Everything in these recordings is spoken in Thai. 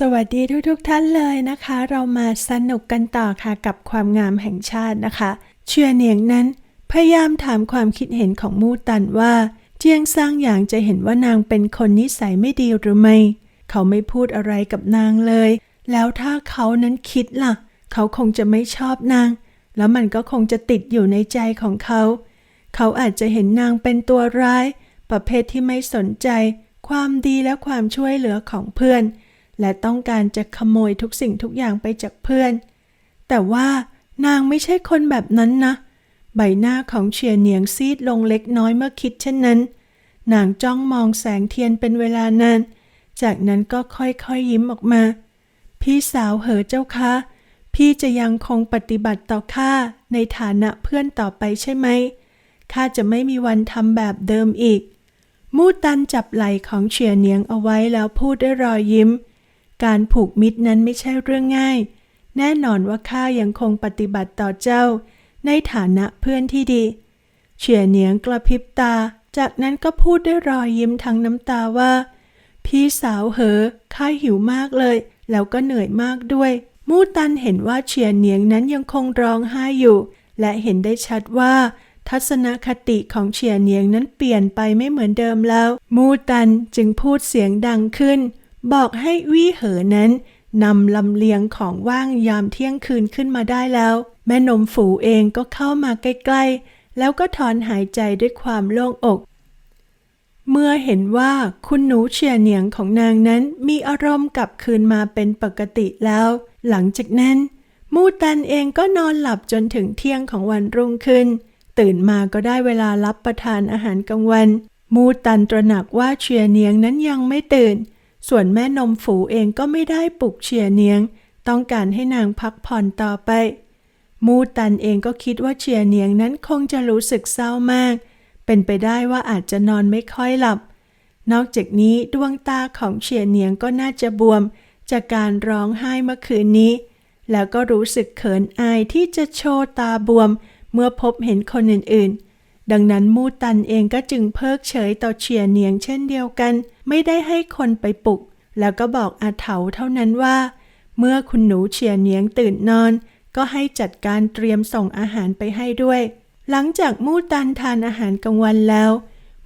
สวัสดีทุกๆทท่านเลยนะคะ เรามาสนุกกันต่อค่ะกับความงามแห่งชาตินะคะ เชื่อเนียงนั้น พยายามถามความคิดเห็นของมูตันว่า เจียงซางอย่างจะเห็นว่านางเป็นคนนิสัยไม่ดีหรือไม่ เขาไม่พูดอะไรกับนางเลย แล้วถ้าเขานั้นคิดล่ะ เขาคงจะไม่ชอบนาง แล้วมันก็คงจะติดอยู่ในใจของเขา เขาอาจจะเห็นนางเป็นตัวร้าย ประเภทที่ไม่สนใจ ความดีและความช่วยเหลือของเพื่อน และต้องการจะขโมยทุกสิ่งทุกอย่างไปจากเพื่อน แต่ว่านางไม่ใช่คนแบบนั้นนะ ใบหน้าของเฉียเหนียงซีดลงเล็กน้อยเมื่อคิดเช่นนั้น นางจ้องมองแสงเทียนเป็นเวลานาน จากนั้นก็ค่อยๆยิ้มออกมา พี่สาวเหอเจ้าคะพี่จะยังคงปฏิบัติต่อข้าในฐานะเพื่อนต่อไปใช่ไหมข้าจะไม่มีวันทำแบบเดิมอีก มูตันจับไหล่ของเฉียเหนียงเอาไว้แล้วพูดด้วยรอยยิ้ม การผูกมิตรนั้นไม่ใช่เรื่องง่าย แน่นอนว่าข้ายังคงปฏิบัติต่อเจ้า ในฐานะเพื่อนที่ดีเฉียเหนียงกระพริบตา จากนั้นก็พูดด้วยรอยยิ้มทั้งน้ำตาว่า พี่สาวเหอข้าหิวมากเลย แล้วก็เหนื่อยมากด้วย มูตันเห็นว่าเฉียเหนียงนั้นยังคงร้องไห้อยู่ และเห็นได้ชัดว่า ทัศนคติของเฉียเหนียงนั้นเปลี่ยนไปไม่เหมือนเดิมแล้ว มูตันจึงพูดเสียงดังขึ้น บอกให้วี่เหอนั้นนำลำเลียงของว่างยามเที่ยงคืนขึ้นมาได้แล้ว แม่นมฝูเองก็เข้ามาใกล้ๆ แล้วก็ถอนหายใจด้วยความโล่งอก เมื่อเห็นว่าคุณหนูเฉียเหนียงของนางนั้นมีอารมณ์กลับคืนมาเป็นปกติแล้ว หลังจากนั้น มูตันเองก็นอนหลับจนถึงเที่ยงของวันรุ่งขึ้น ตื่นมาก็ได้เวลารับประทานอาหารกลางวัน มูตันตระหนักว่าเฉียเหนียงนั้นยังไม่ตื่น ส่วนแม่นมฝูเองก็ไม่ได้ปลุกเฉียเนียง ต้องการให้นางพักผ่อนต่อไป มูตันเองก็คิดว่าเฉียเนียงนั้นคงจะรู้สึกเศร้ามาก เป็นไปได้ว่าอาจจะนอนไม่ค่อยหลับ นอกจากนี้ดวงตาของเฉียเนียงก็น่าจะบวม จากการร้องไห้เมื่อคืนนี้ แล้วก็รู้สึกเขินอายที่จะโชว์ตาบวม เมื่อพบเห็นคนอื่นๆ ดังนั้นมูตันเองก็จึงเพิกเฉยต่อเฉียเนียงเช่นเดียวกัน ไม่ได้ให้คนไปปลุก แล้วก็บอกอาเถาเท่านั้นว่า เมื่อคุณหนูเฉียเนียงตื่นนอน ก็ให้จัดการเตรียมส่งอาหารไปให้ด้วย หลังจากมูตันทานอาหารกลางวันแล้ว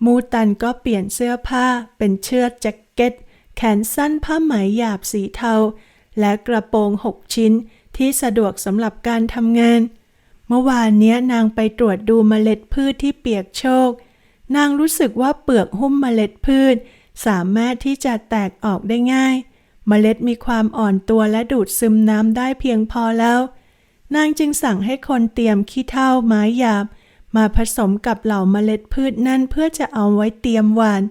มูตันก็เปลี่ยนเสื้อผ้า เป็นเชือกแจ็คเก็ต แขนสั้นผ้าไหมหยาบสีเทา และกระโปรงหกชิ้นที่สะดวกสำหรับการทำงาน เมื่อวานเนี้ยนางไปตรวจดูเมล็ดพืชที่เปียกโชก นางรู้สึกว่าเปลือกหุ้มเมล็ดพืช สามารถที่จะแตกออกได้ง่าย เมล็ดมีความอ่อนตัวและดูดซึมน้ำได้เพียงพอแล้ว นางจึงสั่งให้คนเตรียมขี้เถ้าไม้หยาบ มาผสมกับเหล่าเมล็ดพืชนั่นเพื่อจะเอาไว้เตรียมหวาน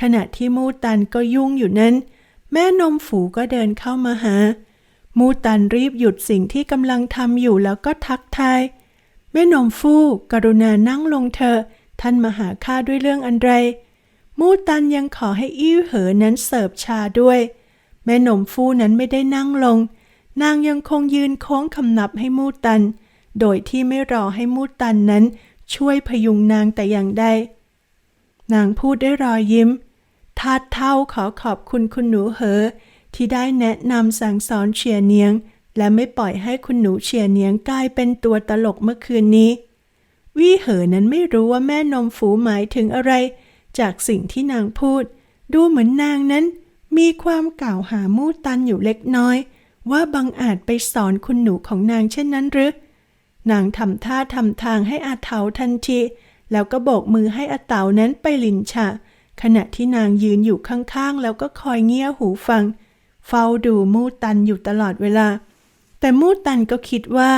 ขณะที่มูตันก็ยุ่งอยู่นั้น แม่นมฝูก็เดินเข้ามาหา มูตันรีบหยุดสิ่งที่กำลังทำอยู่แล้วก็ทักทาย แม่นมฟูกรุณานั่งลงเถอะ ท่านมาหาข้าด้วยเรื่องอันไร มูตันยังขอให้อี้เหอนั้นเสิร์ฟชาด้วย แม่นมฟูนั้นไม่ได้นั่งลง นางยังคงยืนโค้งคำนับให้มูตัน โดยที่ไม่รอให้มูตันนั้น ช่วยพยุงนางแต่อย่างใด นางพูดด้วยรอยยิ้มทาดเท่าขอขอบคุณคุณหนูเหอ ที่ได้แนะนำสั่งสอนเฉียเนียง และไม่ปล่อยให้คุณหนูเฉียเนียงกลายเป็นตัวตลกเมื่อคืนนี้ วี่เหอนั้นไม่รู้ว่าแม่นมฝูหมายถึงอะไร จากสิ่งที่นางพูด ดูเหมือนนางนั้น มีความกล่าวหามู่ตันอยู่เล็กน้อย ว่าบังอาจไปสอนคุณหนูของนางเช่นนั้นหรือนางทำท่าทำทางให้อาเถาทันที แล้วก็โบกมือให้อาเตานั้นไปลินชะ ขณะที่นางยืนอยู่ข้างๆ แล้วก็คอยเงี่ยหูฟัง เฝ้าดูมูตันอยู่ตลอดเวลา แต่มูตันก็คิดว่า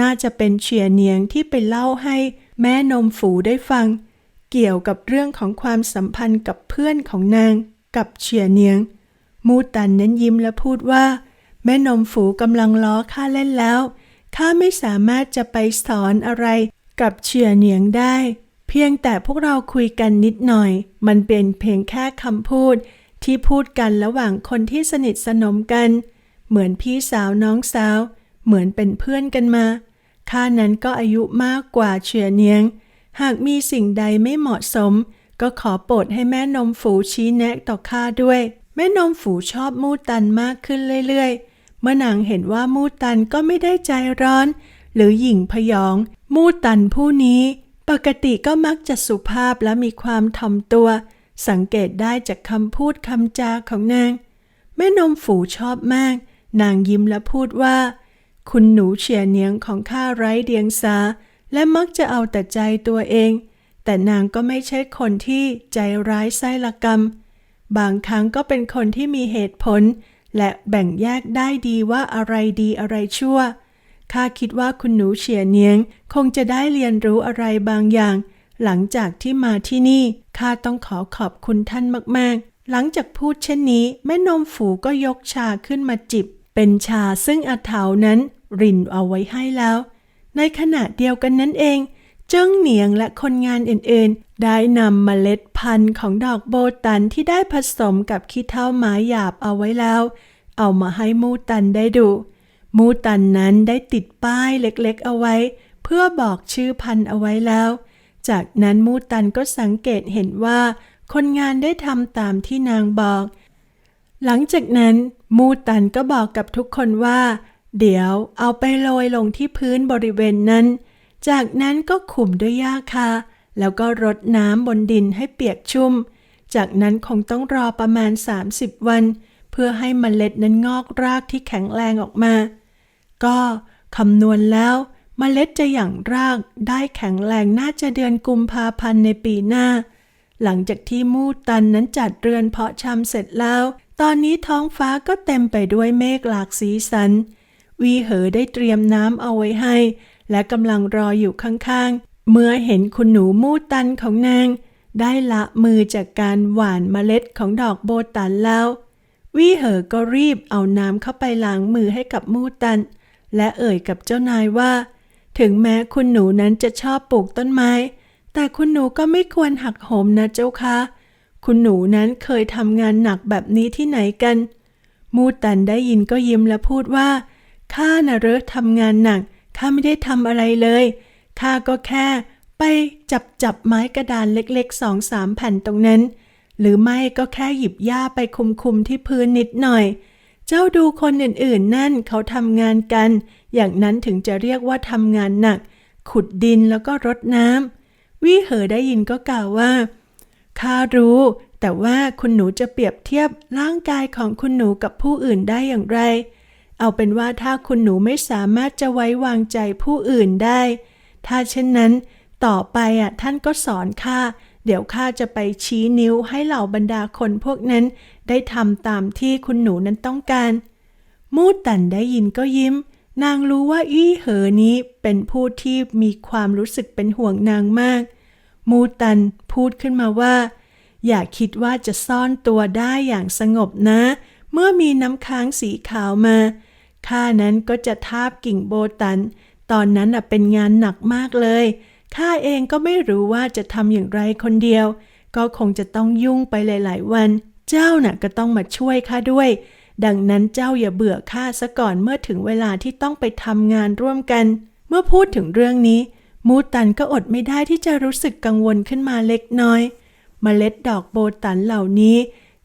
น่าจะเป็นเฉียเนียงที่ไปเล่าให้แม่นมฝูได้ฟัง เกี่ยวกับเรื่องของความสัมพันธ์กับเพื่อนของนางกับเฉียเนียง มูตันนั้นยิ้มและพูดว่า แม่นมฝูกำลังล้อข้าเล่นแล้วข้าไม่สามารถจะไปสอนอะไรกับเฉียเนียงได้ เพียงแต่พวกเราคุยกันนิดหน่อย มันเป็นเพียงแค่คำพูด ที่พูดกันระหว่างคนที่สนิทสนมกัน เหมือนพี่สาวน้องสาว เหมือนเป็นเพื่อนกันมาข้านั้นก็อายุมากกว่าเฉียเนียง หากมีสิ่งใดไม่เหมาะสม ก็ขอโปรดให้แม่นมฝูชี้แนะต่อข้าด้วย แม่นมฝูชอบมูตันมากขึ้นเรื่อยๆ เมื่อนางเห็นว่ามูตันก็ไม่ได้ใจร้อน หรือหยิ่งพยอง มูตันผู้นี้ ปกติก็มักจะสุภาพและมีความถ่อมตัว สังเกตได้จากคำพูดคำจาของนาง แม่นมฝูชอบมาก นางยิ้มและพูดว่า คุณหนูเฉียเนียงของข้าไร้เดียงสา และมักจะเอาแต่ใจตัวเอง แต่นางก็ไม่ใช่คนที่ใจร้ายไส้ละกรรม บางครั้งก็เป็นคนที่มีเหตุผล และแบ่งแยกได้ดีว่าอะไรดีอะไรชั่วข้าคิดว่าคุณหนูเฉียเนียงคงจะได้เรียนรู้อะไรบางอย่าง หลังจากที่มาที่นี่ข้าต้องขอขอบคุณท่านมากๆ หลังจากพูดเช่นนี้ แม่นมฝูก็ยกชาขึ้นมาจิบ เป็นชาซึ่งอาเถานั้น รินเอาไว้ให้แล้ว ในขณะเดียวกันนั้นเอง เจิ้งเหนียงและคนงานอื่นๆ ได้นำเมล็ดพันธุ์ของดอกโบตันที่ได้ผสมกับขี้เถ้าไม้หยาบเอาไว้แล้ว เอามาให้มูตันได้ดูมูตันนั้นได้ติดป้ายเล็กๆเอาไว้ เพื่อบอกชื่อพันธุ์เอาไว้แล้ว จากนั้นมูตันก็สังเกตเห็นว่า คนงานได้ทำตามที่นางบอก หลังจากนั้น มูตันก็บอกกับทุกคนว่า เดี๋ยวเอาไปโรยลงที่พื้นบริเวณนั้น จากนั้นก็ขุ่มด้วยหญ้าคา แล้วก็รดน้ำบนดินให้เปียกชุ่ม จากนั้นคงต้องรอประมาณ 30 วัน เพื่อให้เมล็ดนั้นงอกรากที่แข็งแรงออกมา ก็คำนวณแล้ว เมล็ดจะหยั่งรากได้แข็งแรงน่าจะเดือนกุมภาพันธ์ในปีหน้า หลังจากที่มูตันนั้นจัดเรือนเพาะชำเสร็จแล้ว ตอนนี้ท้องฟ้าก็เต็มไปด้วยเมฆหลากสีสัน วีเหอได้เตรียมน้ำเอาไว้ให้ และกำลังรออยู่ข้างๆ เมื่อเห็นคุณหนูมูตันของนาง ได้ละมือจากการหว่านเมล็ดของดอกโบตันแล้ว วีเหอก็รีบเอาน้ำเข้าไปล้างมือให้กับมูตัน และเอ่ยกับเจ้านายว่า ถึงแม้คุณหนูนั้นจะชอบปลูกต้นไม้ แต่คุณหนูก็ไม่ควรหักโหมนะเจ้าค่ะคุณหนูนั้นเคยทำงานหนักแบบนี้ที่ไหนกัน มูตันได้ยินก็ยิ้มและพูดว่าข้าน่ะเรอทำงานหนักข้าไม่ได้ทำอะไรเลยข้าก็แค่ ไปจับจับไม้กระดานเล็กๆสองสามแผ่นตรงนั้น หรือไม่ก็แค่หยิบหญ้าไปคุมๆที่พื้นนิดหน่อย จ้าดูคนอื่นๆ นั่นเขาทำงานกัน อย่างนั้นถึงจะเรียกว่าทำงานหนัก ขุดดินแล้วก็รดน้ำวิเหอได้ยินก็กล่าวว่าข้ารู้ แต่ว่าคุณหนูจะเปรียบเทียบร่างกายของคุณหนูกับผู้อื่นได้อย่างไร เอาเป็นว่าถ้าคุณหนูไม่สามารถจะไว้วางใจผู้อื่นได้ ถ้าเช่นนั้น ต่อไปอะท่านก็สอนข้าเดี๋ยวข้าจะไปชี้นิ้วให้เหล่าบรรดาคนพวกนั้น ได้ทำตามที่คุณหนูนั้นต้องการ มูตันได้ยินก็ยิ้ม นางรู้ว่าอี้เหอนี้เป็นผู้ที่มีความรู้สึกเป็นห่วงนางมาก มูตันพูดขึ้นมาว่า อย่าคิดว่าจะซ่อนตัวได้อย่างสงบนะ เมื่อมีน้ำค้างสีขาวมาข้านั้นก็จะทาบกิ่งโบตัน ตอนนั้นเป็นงานหนักมากเลยข้าเองก็ไม่รู้ว่าจะทำอย่างไรคนเดียว ก็คงจะต้องยุ่งไปหลาย ๆ วัน เจ้าน่ะก็ต้องมาช่วยข้าด้วย ดังนั้นเจ้าอย่าเบื่อข้าซะก่อนเมื่อถึงเวลาที่ต้องไปทำงานร่วมกัน เมื่อพูดถึงเรื่องนี้ มูตันก็อดไม่ได้ที่จะรู้สึกกังวลขึ้นมาเล็กน้อย เมล็ดดอกโบตันเหล่านี้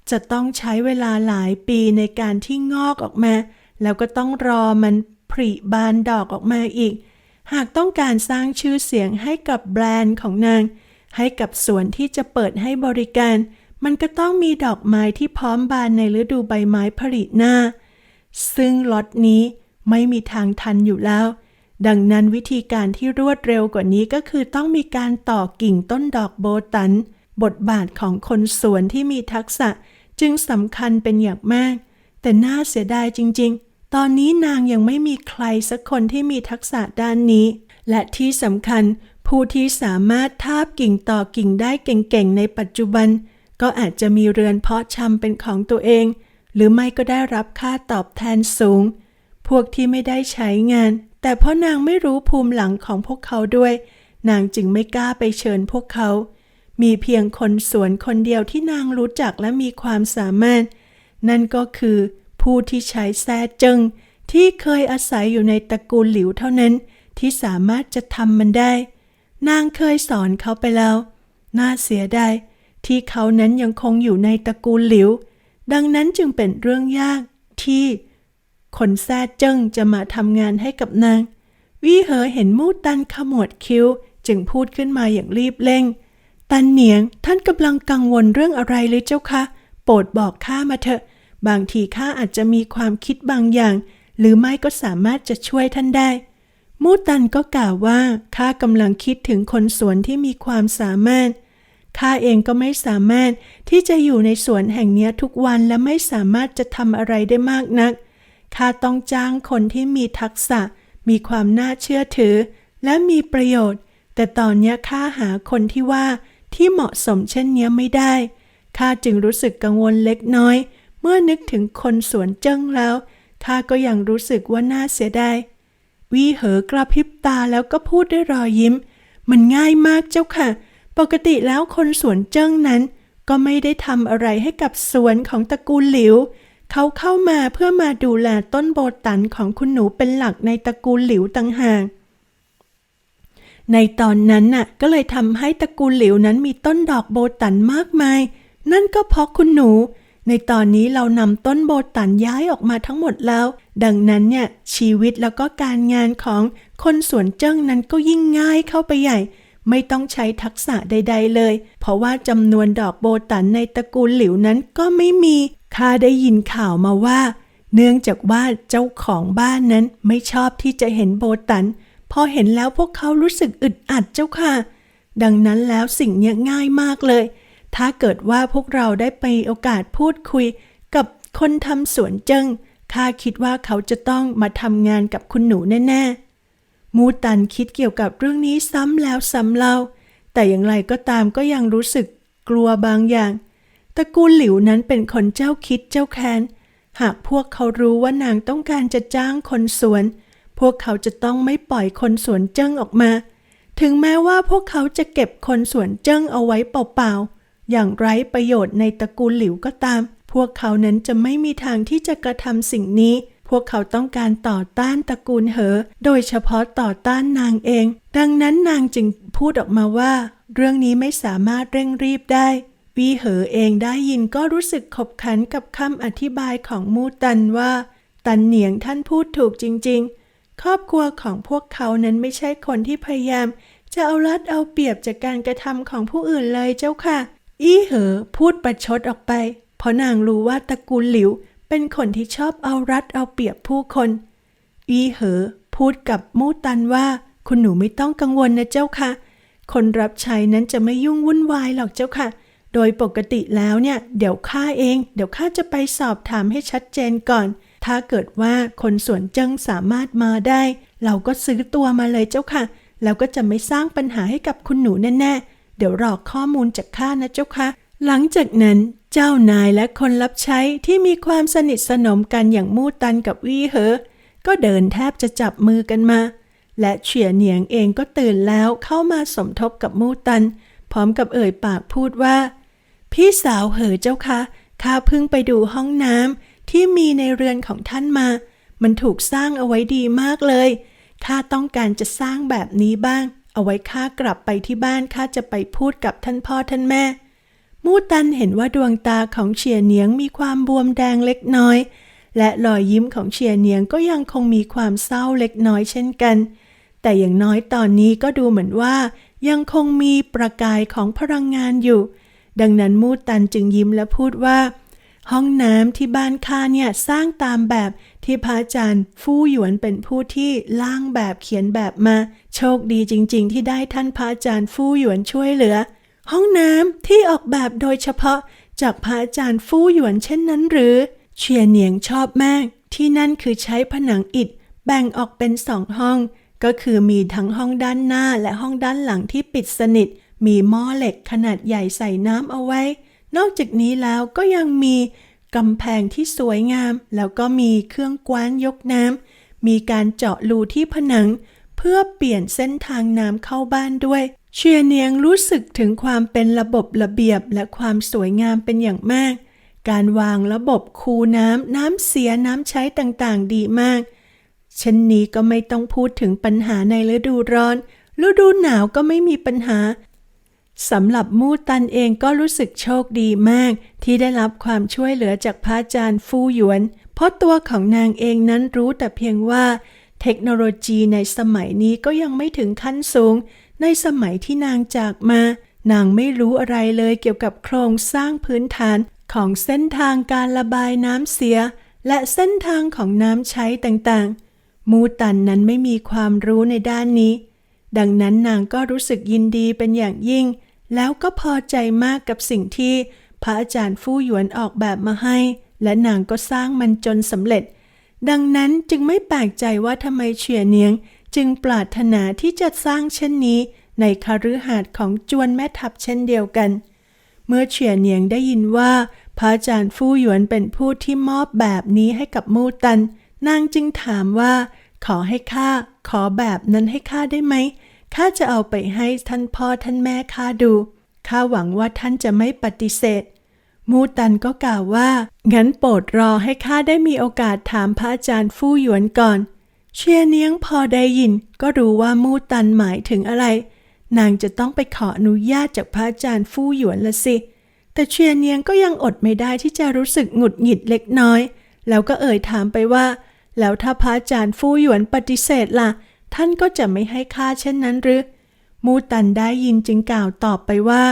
จะต้องใช้เวลาหลายปีในการที่งอกออกมา แล้วก็ต้องรอมันผลิบานดอกออกมาอีก หากต้องการสร้างชื่อเสียงให้กับแบรนด์ของนาง ให้กับสวนที่จะเปิดให้บริการ มันก็ต้องมีดอกไม้ที่พร้อมบานในฤดูใบไม้ผลิหน้า ซึ่งล็อตนี้ไม่มีทางทันอยู่แล้ว ดังนั้นวิธีการที่รวดเร็วกว่านี้ก็คือต้องมีการต่อกิ่งต้นดอกโบตัน บทบาทของคนสวนที่มีทักษะจึงสำคัญเป็นอย่างมาก แต่น่าเสียดายจริง ๆ ตอนนี้นางยังไม่มีใครสักคนที่มีทักษะด้านนี้ และที่สำคัญผู้ที่สามารถทาบกิ่งต่อกิ่งได้เก่งๆ ในปัจจุบัน ก็อาจจะมีเรือนเพาะชำเป็นของตัวเอง หรือไม่ก็ได้รับค่าตอบแทนสูง พวกที่ไม่ได้ใช้งาน แต่เพราะนางไม่รู้ภูมิหลังของพวกเขาด้วย นางจึงไม่กล้าไปเชิญพวกเขา มีเพียงคนสวนคนเดียวที่นางรู้จักและมีความสามารถ นั่นก็คือผู้ที่ใช้แซ่จึง ที่เคยอาศัยอยู่ในตระกูลหลิวเท่านั้น ที่สามารถจะทำมันได้ นางเคยสอนเขาไปแล้ว น่าเสียดาย ที่เขานั้นยังคงอยู่ในตระกูลหลิว ดังนั้นจึงเป็นเรื่องยากที่ คนแซ่เจิ้งจะมาทำงานให้กับนาง วี่เหอเห็นมูตันขมวดคิ้ว จึงพูดขึ้นมาอย่างรีบเร่ง ตันเหนียงท่านกำลังกังวลเรื่องอะไรเลยเจ้าคะ โปรดบอกข้ามาเถอะ บางทีข้าอาจจะมีความคิดบางอย่าง หรือไม่ก็สามารถจะช่วยท่านได้มูตันก็กล่าวว่าข้ากำลังคิดถึงคนสวนที่มีความสามารถ ข้าเองก็ไม่สามารถที่จะอยู่ในสวนแห่งนี้ทุกวันและไม่สามารถจะทำอะไรได้มากนัก ข้าต้องจ้างคนที่มีทักษะ มีความน่าเชื่อถือ และมีประโยชน์ แต่ตอนนี้ข้าหาคนที่ว่าที่เหมาะสมเช่นนี้ไม่ได้ ข้าจึงรู้สึกกังวลเล็กน้อย เมื่อนึกถึงคนสวนเจิ้งแล้ว ข้าก็ยังรู้สึกว่าน่าเสียดาย วีเหอกระพริบตาแล้วก็พูดด้วยรอยยิ้ม มันง่ายมากเจ้าค่ะ ปกติแล้วคนสวนเจิ้งนั้น ก็ไม่ได้ทำอะไรให้กับสวนของตระกูลหลิว เขาเข้ามาเพื่อมาดูแลต้นโบตันของคุณหนูเป็นหลักในตระกูลหลิวต่างหากในตอนนั้นน่ะก็เลยทำให้ตระกูลหลิวนั้นมีต้นดอกโบตันมากมาย นั่นก็เพราะคุณหนู ในตอนนี้เรานำต้นโบตันย้ายออกมาทั้งหมดแล้ว ดังนั้นเนี่ยชีวิตแล้วก็การงานของคนสวนเจิ้งนั้นก็ยิ่งง่ายเข้าไปใหญ่ ไม่ต้องใช้ทักษะใด ๆ เลย เพราะว่าจำนวนดอกโบตันในตระกูลหลิวนั้นก็ไม่มีข้าได้ยินข่าวมาว่า เนื่องจากว่าเจ้าของบ้านนั้นไม่ชอบที่จะเห็นโบตัน พอเห็นแล้วพวกเขารู้สึกอึดอัดเจ้าค่ะ ดังนั้นแล้วสิ่งนี้ง่ายมากเลย ถ้าเกิดว่าพวกเราได้ไปโอกาสพูดคุย กับคนทำสวนเจิงข้าคิดว่าเขาจะต้องมาทำงานกับคุณหนูแน่ๆ มูตันคิดเกี่ยวกับเรื่องนี้ซ้ำแล้วซ้ำเล่า แต่อย่างไรก็ตามก็ยังรู้สึกกลัวบางอย่างตระกูลหลิวนั้นเป็นคนเจ้าคิดเจ้าแค้น หากพวกเขารู้ว่านางต้องการจะจ้างคนสวน พวกเขาจะต้องไม่ปล่อยคนสวนเจิ้งออกมา ถึงแม้ว่าพวกเขาจะเก็บคนสวนเจิ้งเอาไว้เปล่าๆ อย่างไร้ประโยชน์ในตระกูลหลิวก็ตาม พวกเขานั้นจะไม่มีทางที่จะกระทำสิ่งนี้ พวกเขาต้องการต่อต้านตระกูลเหอ โดยเฉพาะต่อต้านนางเอง ดังนั้นนางจึงพูดออกมาว่า เรื่องนี้ไม่สามารถเร่งรีบได้ วีเหอเองได้ยินก็รู้สึกขบขันกับคำอธิบายของมูตันว่า ตันเหนียงท่านพูดถูกจริง ๆ ครอบครัวของพวกเขานั้นไม่ใช่คนที่พยายาม จะเอารัดเอาเปรียบจากการกระทำของผู้อื่นเลยเจ้าค่ะ อี้เหอพูดประชดออกไป เพราะนางรู้ว่าตระกูลหลิว เป็นคนที่ชอบเอารัดเอาเปรียบผู้คนอีเหอ พูดกับมูตันว่า คุณหนูไม่ต้องกังวลนะเจ้าค่ะ คนรับใช้นั้นจะไม่ยุ่งวุ่นวายหรอกเจ้าค่ะ โดยปกติแล้วเนี่ย เดี๋ยวข้าเอง เดี๋ยวข้าจะไปสอบถามให้ชัดเจนก่อน ถ้าเกิดว่าคนสวนเจิ้งสามารถมาได้ เราก็ซื้อตัวมาเลยเจ้าค่ะ แล้วก็จะไม่สร้างปัญหาให้กับคุณหนูแน่ๆเดี๋ยวรอข้อมูลจากข้านะเจ้าค่ะหลังจากนั้น เจ้านายและคนรับใช้ที่มีความสนิทสนมกันอย่างมู่ตันกับวี่เหอ ก็เดินแทบจะจับมือกันมา และเฉียเหนียงเองก็ตื่นแล้วเข้ามาสมทบกับมู่ตัน พร้อมกับเอ่ยปากพูดว่า พี่สาวเหอเจ้าคะข้าเพิ่งไปดูห้องน้ำที่มีในเรือนของท่านมา มันถูกสร้างเอาไว้ดีมากเลยข้าต้องการจะสร้างแบบนี้บ้าง เอาไว้ข้ากลับไปที่บ้านข้าจะไปพูดกับท่านพ่อท่านแม่ มูตันเห็นว่าดวงตาของเฉียเนียงมีความบวมแดงเล็กน้อย และรอยยิ้มของเฉียเนียงก็ยังคงมีความเศร้าเล็กน้อยเช่นกัน แต่อย่างน้อยตอนนี้ก็ดูเหมือนว่า ยังคงมีประกายของพลังงานอยู่ ดังนั้นมูตันจึงยิ้มและพูดว่า ห้องน้ำที่บ้านข้าเนี่ยสร้างตามแบบที่พระอาจารย์ฟู่หยวนเป็นผู้ที่ล่างแบบเขียนแบบมา โชคดีจริง ๆ ที่ได้ท่านพระอาจารย์ฟู่หยวนช่วยเหลือ ห้องน้ำที่ออกแบบโดยเฉพาะจากพระอาจารย์ฟู่หยวนเช่นนั้นหรือเชียเหนียงชอบมาก ที่นั่นคือใช้ผนังอิฐ แบ่งออกเป็นสองห้อง ก็คือมีทั้งห้องด้านหน้าและห้องด้านหลังที่ปิดสนิท มีหม้อเหล็กขนาดใหญ่ใส่น้ำเอาไว้ นอกจากนี้แล้วก็ยังมีกำแพงที่สวยงาม แล้วก็มีเครื่องกว้านยกน้ำมีการเจาะรูที่ผนัง เพื่อเปลี่ยนเส้นทางน้ำเข้าบ้านด้วย เชียเนียงรู้สึกถึงความเป็นระบบระเบียบและความสวยงามเป็นอย่างมาก การวางระบบคูน้ำน้ำเสียน้ำใช้ต่างๆ ดีมากเช่นนี้ก็ไม่ต้องพูดถึงปัญหาในฤดูร้อน ฤดูหนาวก็ไม่มีปัญหาสำหรับมู่ตันเองก็รู้สึกโชคดีมาก ที่ได้รับความช่วยเหลือจากพระอาจารย์ฟู่หยวน เพราะตัวของนางเองนั้นรู้แต่เพียงว่า เทคโนโลยีในสมัยนี้ก็ยังไม่ถึงขั้นสูง ในสมัยที่นางจากมา นางไม่รู้อะไรเลยเกี่ยวกับโครงสร้างพื้นฐานของเส้นทางการระบายน้ำเสีย และเส้นทางของน้ำใช้ต่างๆ มูตันนั้นไม่มีความรู้ในด้านนี้ ดังนั้นนางก็รู้สึกยินดีเป็นอย่างยิ่ง แล้วก็พอใจมากกับสิ่งที่พระอาจารย์ฟู่หยวนออกแบบมาให้ และนางก็สร้างมันจนสำเร็จ ดังนั้นจึงไม่แปลกใจว่าทำไมเฉียเนียง จึงปรารถนาที่จะสร้างเช่นนี้ในคฤหาสน์ของจวนแม่ทัพเช่นเดียวกัน เมื่อเฉียเนียงได้ยินว่า พระอาจารย์ฟู่หยวนเป็นผู้ที่มอบแบบนี้ให้กับมูตัน นางจึงถามว่า ขอให้ข้าขอแบบนั้นให้ข้าได้ไหมข้าจะเอาไปให้ท่านพ่อท่านแม่ข้าดูข้าหวังว่าท่านจะไม่ปฏิเสธ มูตันก็กล่าวว่า งั้นโปรดรอให้ข้าได้มีโอกาสถามพระอาจารย์ฟู่หยวนก่อน เชียเนียงพอได้ยินก็รู้ว่ามูตันหมายถึงอะไร นางจะต้องไปขออนุญาตจากพระอาจารย์ฟู่หยวนละสิ แต่เชียเนียงก็ยังอดไม่ได้ที่จะรู้สึกหงุดหงิดเล็กน้อย แล้วก็เอ่ยถามไปว่า แล้วถ้าพระอาจารย์ฟู่หยวนปฏิเสธล่ะ ท่านก็จะไม่ให้ค่าเช่นนั้นหรือ มูตันได้ยินจึงกล่าวตอบไปว่า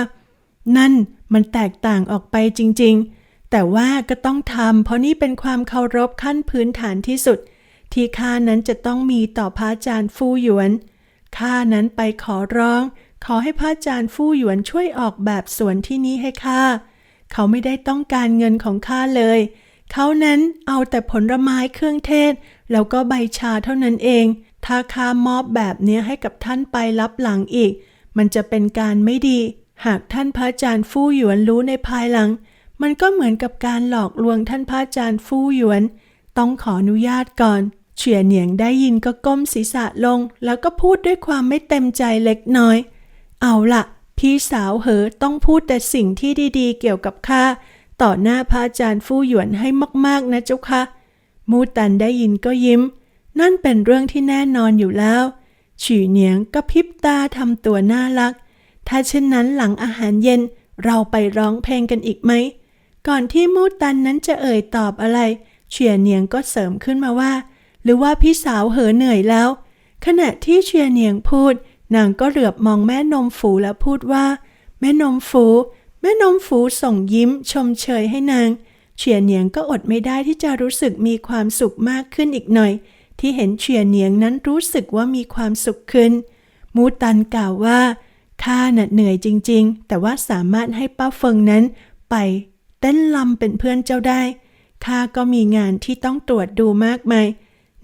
นั่นมันแตกต่างออกไปจริง ๆ แต่ว่าก็ต้องทำเพราะนี่เป็นความเคารพขั้นพื้นฐานที่สุด ที่ข้านั้นจะต้องมีต่อพระอาจารย์ฟู่หยวน ข้านั้นไปขอร้อง ขอให้พระอาจารย์ฟู่หยวนช่วยออกแบบสวนที่นี้ให้ข้า เขาไม่ได้ต้องการเงินของข้าเลย เขานั้นเอาแต่ผลไม้เครื่องเทศ แล้วก็ใบชาเท่านั้นเอง ถ้าข้ามอบแบบเนี้ยให้กับท่านไปรับหลังอีก มันจะเป็นการไม่ดี หากท่านพระอาจารย์ฟู่หยวนรู้ในภายหลัง มันก็เหมือนกับการหลอกลวงท่านพระอาจารย์ฟู่หยวนต้องขออนุญาตก่อน เฉียเหนียงได้ยินก็ก้มศีรษะลง แล้วก็พูดด้วยความไม่เต็มใจเล็กน้อย เอาละพี่สาวเหอต้องพูดแต่สิ่งที่ดีๆ เกี่ยวกับข้าต่อหน้าพระอาจารย์ฟู่หยวนให้มากๆนะเจ้าค่ะ มูตันได้ยินก็ยิ้ม นั่นเป็นเรื่องที่แน่นอนอยู่แล้ว ฉีเหนียงก็พริบตาทำตัวน่ารัก ถ้าเช่นนั้นหลังอาหารเย็นเราไปร้องเพลงกันอีกไหม ก่อนที่มูตันนั้นจะเอ่ยตอบอะไร เฉียเหนียงก็เสริมขึ้นมาว่า หรือว่าพี่สาวเหอเหนื่อยแล้ว ขณะที่เฉียเนียงพูด นางก็เหลือบมองแม่นมฝูแล้วพูดว่า แม่นมฝู แม่นมฝูส่งยิ้มชมเชยให้นางเฉียเนียงก็อดไม่ได้ที่จะรู้สึกมีความสุขมากขึ้นอีกหน่อย ที่เห็นเฉียเนียงนั้นรู้สึกว่ามีความสุขขึ้น มูตันกล่าวว่าข้าน่ะเหนื่อยจริง ๆ แต่ว่าสามารถให้ป้าเฟิงนั้น ไปเต้นลำเป็นเพื่อนเจ้าได้ข้าก็มีงานที่ต้องตรวจดูมากมาย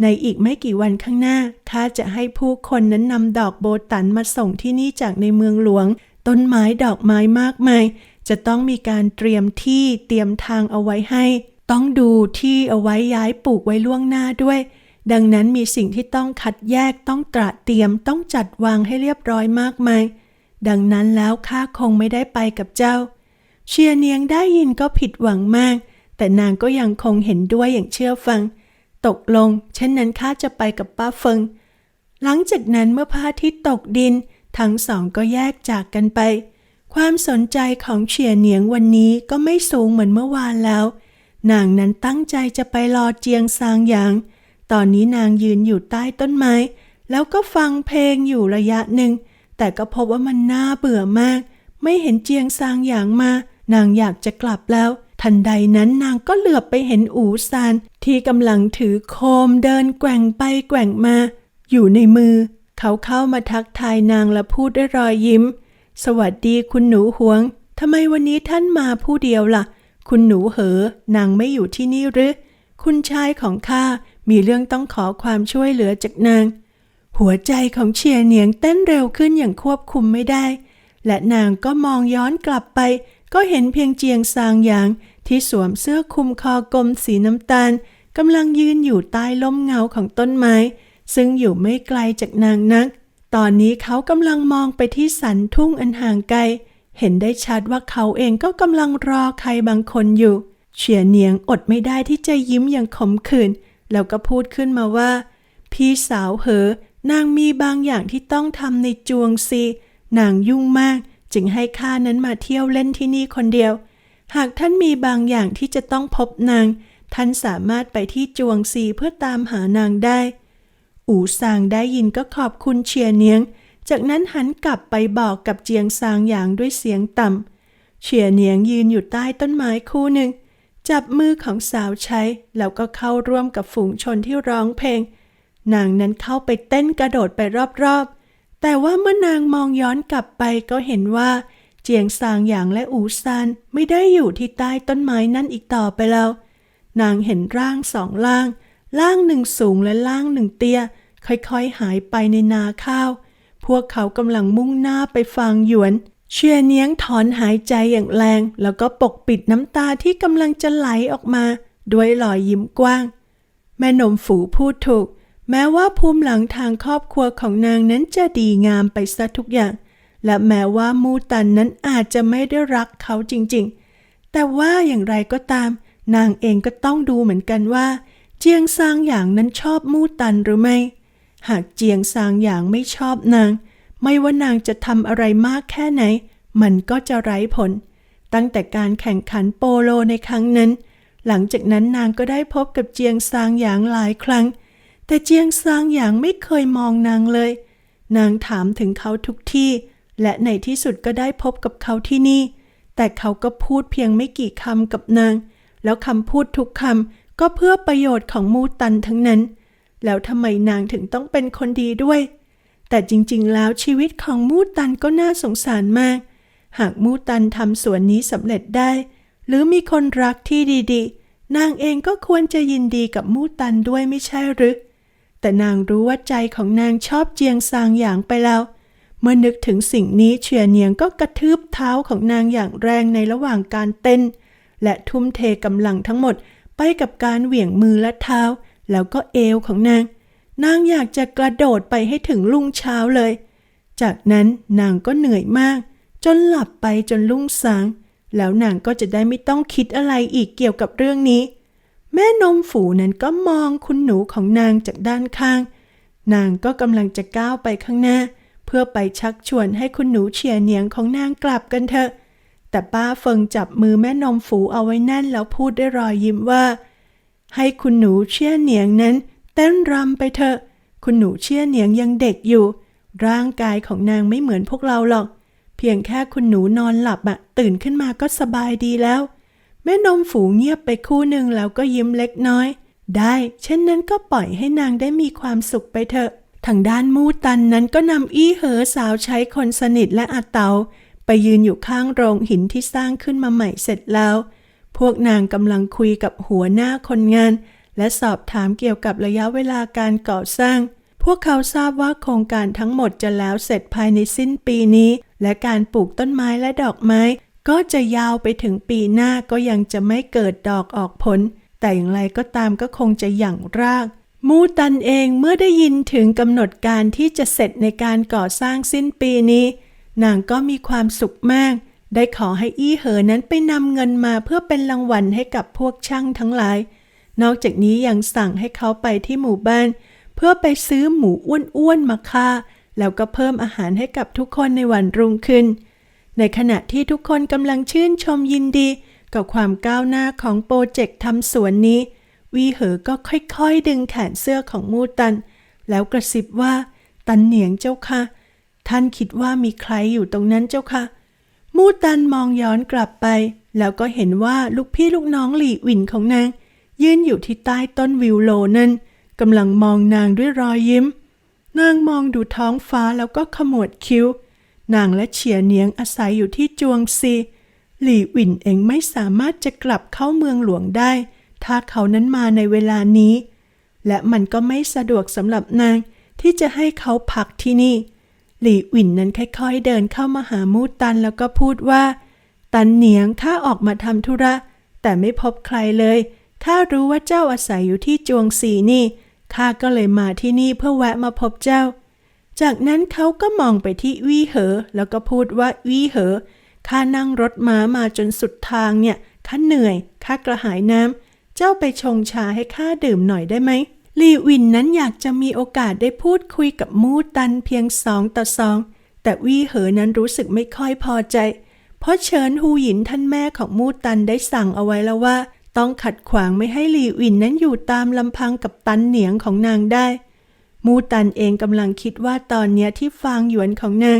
ในอีกไม่กี่วันข้างหน้าข้าจะให้ผู้คนนั้นนำดอกโบตันมาส่งที่นี่จากในเมืองหลวง ต้นไม้ดอกไม้มากมาย จะต้องมีการเตรียมที่เตรียมทางเอาไว้ให้ ต้องดูที่เอาไว้ย้ายปลูกไว้ล่วงหน้าด้วย ดังนั้นมีสิ่งที่ต้องคัดแยกต้องตระเตรียมต้องจัดวางให้เรียบร้อยมากมาย ดังนั้นแล้วข้าคงไม่ได้ไปกับเจ้า เชียเนียงได้ยินก็ผิดหวังมาก แต่นางก็ยังคงเห็นด้วยอย่างเชื่อฟัง ตกลง เช่นนั้นข้าจะไปกับป้าเฟิง หลังจากนั้นเมื่อพระอาทิตย์ตกดิน ทั้งสองก็แยกจากกันไป ความสนใจของเฉียเหนียงวันนี้ก็ไม่สูงเหมือนเมื่อวานแล้ว นางนั้นตั้งใจจะไปรอเจียงซางหยาง ตอนนี้นางยืนอยู่ใต้ต้นไม้ แล้วก็ฟังเพลงอยู่ระยะหนึ่ง แต่ก็พบว่ามันน่าเบื่อมาก ไม่เห็นเจียงซางหยางมา นางอยากจะกลับแล้วทันใดนั้นนางก็เหลือบไปเห็นอูซาน ที่กำลังถือโคมเดินแกว่งไปแกว่งมา อยู่ในมือ เขาเข้ามาทักทายนางและพูดด้วยรอยยิ้ม สวัสดีคุณหนูหวงทำไมวันนี้ท่านมาผู้เดียวล่ะ คุณหนูเหอนางไม่อยู่ที่นี่หรือ คุณชายของข้ามีเรื่องต้องขอความช่วยเหลือจากนาง หัวใจของเชียรเหนียงเต้นเร็วขึ้นอย่างควบคุมไม่ได้ และนางก็มองย้อนกลับไป ก็เห็นเพียงเจียงซางหยาง ที่สวมเสื้อคลุมคอกลมสีน้ำตาลกำลังยืนอยู่ใต้ร่มเงาของต้นไม้ ซึ่งอยู่ไม่ไกลจากนางนัก ตอนนี้เขากำลังมองไปที่สันทุ่งอันห่างไกล เห็นได้ชัดว่าเขาเองก็กำลังรอใครบางคนอยู่ เฉียเนียงอดไม่ได้ที่จะยิ้มอย่างขมขื่นแล้วก็พูดขึ้นมาว่า พี่สาวเหอนางมีบางอย่างที่ต้องทำในจวงซีนางยุ่งมาก จึงให้ข้านั้นมาเที่ยวเล่นที่นี่คนเดียว หากท่านมีบางอย่างที่จะต้องพบนาง ท่านสามารถไปที่จวงซีเพื่อตามหานางได้ อูซางได้ยินก็ขอบคุณเชียเนียง จากนั้นหันกลับไปบอกกับเจียงซางอย่างด้วยเสียงต่ำเฉียเนียงยืนอยู่ใต้ต้นไม้คู่หนึ่ง จับมือของสาวใช้แล้วก็เข้าร่วมกับฝูงชนที่ร้องเพลง นางนั้นเข้าไปเต้นกระโดดไปรอบๆ แต่ว่าเมื่อนางมองย้อนกลับไปก็เห็นว่า เจียงซางหยางและอูซานไม่ได้อยู่ที่ใต้ต้นไม้นั่นอีกต่อไปแล้ว นางเห็นร่างสองล่าง ล่างหนึ่งสูงและล่างหนึ่งเตี้ย ค่อยๆหายไปในนาข้าว พวกเขากำลังมุ่งหน้าไปฟังหยวน เชียเนียงถอนหายใจอย่างแรง แล้วก็ปกปิดน้ำตาที่กำลังจะไหลออกมา ด้วยรอยยิ้มกว้าง แม่นมฝูพูดถูก แม้ว่าภูมิหลังทางครอบครัวของนางนั้นจะดีงามไปซะทุกอย่าง และแม้ว่ามูตันนั้นอาจจะไม่ได้รักเขาจริงๆ แต่ว่าอย่างไรก็ตาม นางเองก็ต้องดูเหมือนกันว่า เจียงซางอย่างนั้นชอบมูตันหรือไม่ หากเจียงซางอย่างไม่ชอบนาง ไม่ว่านางจะทำอะไรมากแค่ไหน มันก็จะไร้ผล ตั้งแต่การแข่งขันโปโลในครั้งนั้น หลังจากนั้นนางก็ได้พบกับเจียงซางอย่างหลายครั้ง แต่เจียงซางอย่างไม่เคยมองนางเลย นางถามถึงเขาทุกที่ และในที่สุดก็ได้พบกับเขาที่นี่ แต่เขาก็พูดเพียงไม่กี่คำกับนาง แล้วคำพูดทุกคำก็เพื่อประโยชน์ของมูตันทั้งนั้น แล้วทำไมนางถึงต้องเป็นคนดีด้วย แต่จริงๆ แล้วชีวิตของมูตันก็น่าสงสารมาก หากมูตันทำสวนนี้สำเร็จได้ หรือมีคนรักที่ดีๆ นางเองก็ควรจะยินดีกับมูตันด้วยไม่ใช่หรือแต่นางรู้ว่าใจของนางชอบเจียงซางอย่างไปแล้ว เมื่อนึกถึงสิ่งนี้เฉียเนียงก็กระทืบเท้าของนางอย่างแรงในระหว่างการเต้น และทุ่มเทกำลังทั้งหมดไปกับการเหวี่ยงมือและเท้า แล้วก็เอวของนาง นางอยากจะกระโดดไปให้ถึงรุ่งเช้าเลย จากนั้นนางก็เหนื่อยมาก จนหลับไปจนรุ่งสาง แล้วนางก็จะได้ไม่ต้องคิดอะไรอีกเกี่ยวกับเรื่องนี้ แม่นมฝูนั้นก็มองคุณหนูของนางจากด้านข้าง นางก็กำลังจะก้าวไปข้างหน้า พื่อไปชักชวนให้คุณหนูเฉียเนียงของนางกลับกันเถอะ แต่ป้าเฟิงจับมือแม่นมฝูเอาไว้แน่นแล้วพูดด้วยรอยยิ้มว่า ให้คุณหนูเชี่ยเหนียงนั้น เต้นรำไปเถอะ คุณหนูเชี่ยเหนียงยังเด็กอยู่ ร่างกายของนางไม่เหมือนพวกเราหรอก เพียงแค่คุณหนูนอนหลับอะตื่นขึ้นมาก็สบายดีแล้ว แม่นมฝูเงียบไปคู่หนึ่งแล้วก็ยิ้มเล็กน้อย ได้ เช่นนั้นก็ปล่อยให้นางได้มีความสุขไปเถอะ ทางด้านมูตันนั้นก็นำอี้เหอสาวใช้คนสนิทและอาเตา ไปยืนอยู่ข้างโรงหินที่สร้างขึ้นมาใหม่เสร็จแล้ว พวกนางกำลังคุยกับหัวหน้าคนงาน และสอบถามเกี่ยวกับระยะเวลาการก่อสร้าง พวกเขาทราบว่าโครงการทั้งหมดจะแล้วเสร็จภายในสิ้นปีนี้ และการปลูกต้นไม้และดอกไม้ ก็จะยาวไปถึงปีหน้าก็ยังจะไม่เกิดดอกออกผล แต่อย่างไรก็ตามก็คงจะหยั่งราก มูตันเองเมื่อได้ยินถึงกำหนดการที่จะเสร็จในการก่อสร้างสิ้นปีนี้ นางก็มีความสุขมาก ได้ขอให้อี้เหอนั้นไปนำเงินมาเพื่อเป็นรางวัลให้กับพวกช่างทั้งหลาย นอกจากนี้ยังสั่งให้เขาไปที่หมู่บ้าน เพื่อไปซื้อหมูอ้วนๆมาฆ่า แล้วก็เพิ่มอาหารให้กับทุกคนในวันรุ่งขึ้น ในขณะที่ทุกคนกำลังชื่นชมยินดี กับความก้าวหน้าของโปรเจกต์ทำสวนนี้ วีเหอก็ค่อยๆ ดึงแขนเสื้อของมูตัน แล้วกระซิบว่า ตันเหนียงเจ้าค่ะ ท่านคิดว่ามีใครอยู่ตรงนั้นเจ้าค่ะ มูตันมองย้อนกลับไป แล้วก็เห็นว่าลูกพี่ลูกน้องหลี่หวินของนาง ยืนอยู่ที่ใต้ต้นวิวโลนั้นกำลังมองนางด้วยรอยยิ้ม นางมองดูท้องฟ้าแล้วก็ขมวดคิ้ว นางและเฉียเนียงอาศัยอยู่ที่จวงซี หลี่หวินเองไม่สามารถจะกลับเข้าเมืองหลวงได้ ถ้าเขานั้นมาในเวลานี้ และมันก็ไม่สะดวกสำหรับนางที่จะให้เขาพักที่นี่ หลี่หวินนั้นค่อยๆเดินเข้ามาหามูตันแล้วก็พูดว่า ตันเหนียงข้าออกมาทำธุระ แต่ไม่พบใครเลยข้ารู้ว่าเจ้าอาศัยอยู่ที่จวงสีนี่ข้าก็เลยมาที่นี่เพื่อแวะมาพบเจ้า จากนั้นเขาก็มองไปที่วี่เหอ แล้วก็พูดว่าวี่เหอข้านั่งรถม้ามาจนสุดทางเนี่ยข้าเหนื่อยข้ากระหายน้ำ จ้าไปชงชาให้ข้าดื่มหน่อยได้ไหมลีวินนั้นอยากจะมีโอกาสได้พูดคุยกับมูตันเพียงสองต่อสอง แต่วี่เหอนั้นรู้สึกไม่ค่อยพอใจ เพราะเฉินฮูหยินท่านแม่ของมูตันได้สั่งเอาไว้แล้วว่า ต้องขัดขวางไม่ให้ลีอินนั้นอยู่ตามลำพังกับตันเหนียงของนางได้ มูตันเองกำลังคิดว่าตอนเนี้ยที่ฟางหยวนของนาง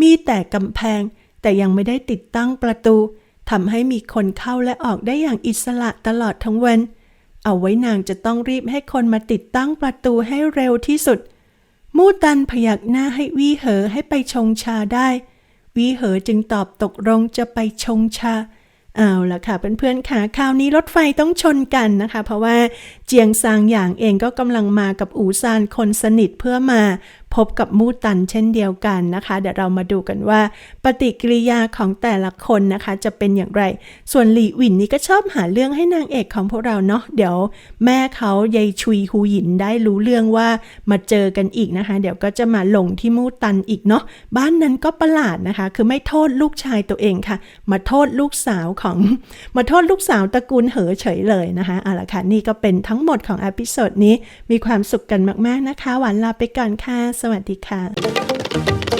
มีแต่กำแพง แต่ยังไม่ได้ติดตั้งประตู ทำให้มีคนเข้าและออกได้อย่างอิสระตลอดทั้งวัน เอาไว้นางจะต้องรีบให้คนมาติดตั้งประตูให้เร็วที่สุด มู่ตันพยักหน้าให้วีเหอให้ไปชงชาได้ วีเหอจึงตอบตกลงจะไปชงชา เอาละค่ะเพื่อนๆค่ะคราวนี้รถไฟต้องชนกันนะคะ เพราะว่าเจียงซางหยางเองก็กำลังมากับอูซานคนสนิทเพื่อมา พบกับมูตันเช่นเดียวกันนะคะ เดี๋ยวเรามาดูกันว่า ปฏิกิริยาของแต่ละคนนะคะ จะเป็นอย่างไร ส่วนหลี่หวินนี่ก็ชอบหาเรื่องให้นางเอกของพวกเราเนาะเดี๋ยวแม่เขายายชุยฮูหยินได้รู้เรื่องว่ามาเจอกันอีกนะคะ เดี๋ยวก็จะมาลงที่มูตันอีกเนาะบ้านนั้นก็ประหลาดนะคะ คือไม่โทษลูกชายตัวเองค่ะ มาโทษลูกสาวของมาโทษลูกสาวตระกูลเหอเฉยเลยนะคะเอาละค่ะนี่ก็เป็นทั้งหมดของอพิโซดนี้มีความสุขกันมากๆนะคะ หวานลาไปก่อนค่ะสวัสดีค่ะ